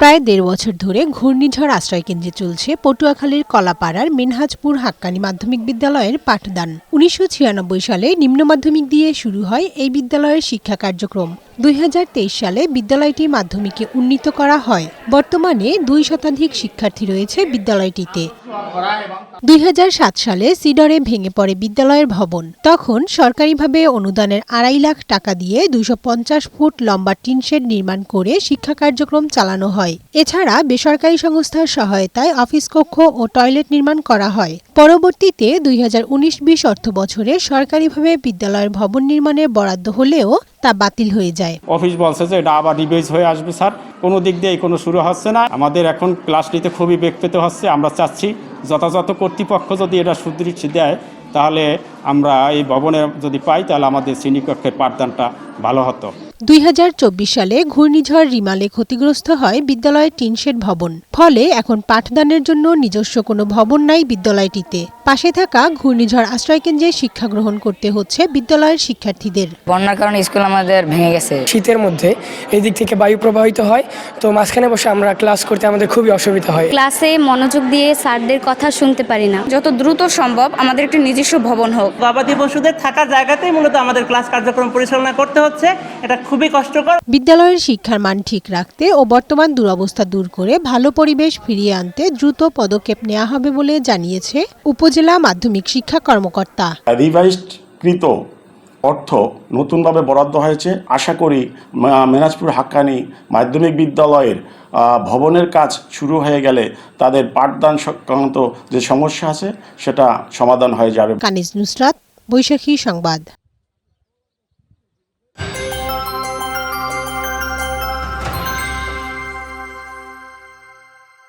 প্রায় দেড় বছর ধরে ঘূর্ণিঝড় আশ্রয়কেন্দ্রে চলছে পটুয়াখালীর কলাপাড়ার মিনহাজপুর হাক্কানি মাধ্যমিক বিদ্যালয়ের পাঠদান। উনিশশো ছিয়ানব্বই সালে নিম্ন মাধ্যমিক দিয়ে শুরু হয় এই বিদ্যালয়ের শিক্ষা কার্যক্রম। দুই হাজার তেইশ সালে বিদ্যালয়টি মাধ্যমিকে উন্নীত করা হয়। বর্তমানে দুই শতাধিক শিক্ষার্থী রয়েছে বিদ্যালয়টিতে। দুই হাজার সাত সালে সিডরে ভেঙে পড়ে বিদ্যালয়ের ভবন। তখন সরকারিভাবে অনুদানের আড়াই লাখ টাকা দিয়ে দুইশো ফুট লম্বা টিনশেড নির্মাণ করে শিক্ষা কার্যক্রম চালানো হয়। এছাড়া বেসরকারি সংস্থার সহায়তায় অফিস কক্ষ ও টয়লেট নির্মাণ করা হয়। পরবর্তীতে দুই হাজার উনিশ বিশ অর্থ বছরে সরকারিভাবে বিদ্যালয়ের ভবন নির্মাণের বরাদ্দ হলেও তা বাতিল হয়ে যায়। অফিস বলছে যে এটা আবার রিভাইজ হয়ে আসবে, স্যার। কোনো দিক দিয়ে কোনো শুরু হচ্ছে না। আমাদের এখন ক্লাস নিতে খুবই বেগ পেতে হচ্ছে। আমরা চাচ্ছি যথাযথ কর্তৃপক্ষ যদি এটা সুদৃষ্টি দেয়, তাহলে আমরা এই ভবনে যদি পাই, তাহলে আমাদের শ্রেণীকক্ষের পাঠদানটা ভালো হতো। দুই হাজার চব্বিশ সালে ঘূর্ণিঝড় রিমালে ক্ষতিগ্রস্ত হয় বিদ্যালয়ের টিনশেড ভবন। ফলে এখন পাঠদানের জন্য নিজস্ব কোনো ভবন নাই বিদ্যালয়টিতে। পাশে থাকা ঘূর্ণিঝড় আশ্রয়কেন্দ্রে শিক্ষা গ্রহণ করতে হচ্ছে বিদ্যালয়ের শিক্ষার্থীদের। বন্যার কারণে স্কুল আমাদের ভেঙে গেছে। শীতের মধ্যে এই দিক থেকে বায়ু প্রবাহিত হয় তো মাঝখানে বসে আমরা ক্লাস করতে আমাদের খুবই অসুবিধা হয়। ক্লাসে মনোযোগ দিয়ে স্যারদের কথা শুনতে পারি না। যত দ্রুত সম্ভব আমাদের একটি নিজস্ব ভবন হোক। গবাদি পশুদের থাকা জায়গাতেই মূলত আমাদের ক্লাস কার্যক্রম পরিচালনা করতে হচ্ছে। এটা খুবই কষ্টকর। বিদ্যালয়ের শিক্ষার মান ঠিক রাখতে ও বর্তমান দুরবস্থা দূর করে ভালো পরিবেশ ফিরিয়ে আনতে দ্রুত পদক্ষেপ নেওয়া হবে বলে জানিয়েছে উপজেলা মাধ্যমিক শিক্ষা কর্মকর্তা। রিভাইজড কৃত অর্থ নতুনভাবে বরাদ্দ হয়েছে। আশা করি মেনাজপুর হাক্কানি মাধ্যমিক বিদ্যালয়ের ভবনের কাজ শুরু হয়ে গেলে তাদের পাঠদান সংক্রান্ত যে সমস্যা আছে সেটা সমাধান হয়ে যাবে। কানিজ নুসরাত বৈশাখী সংবাদ।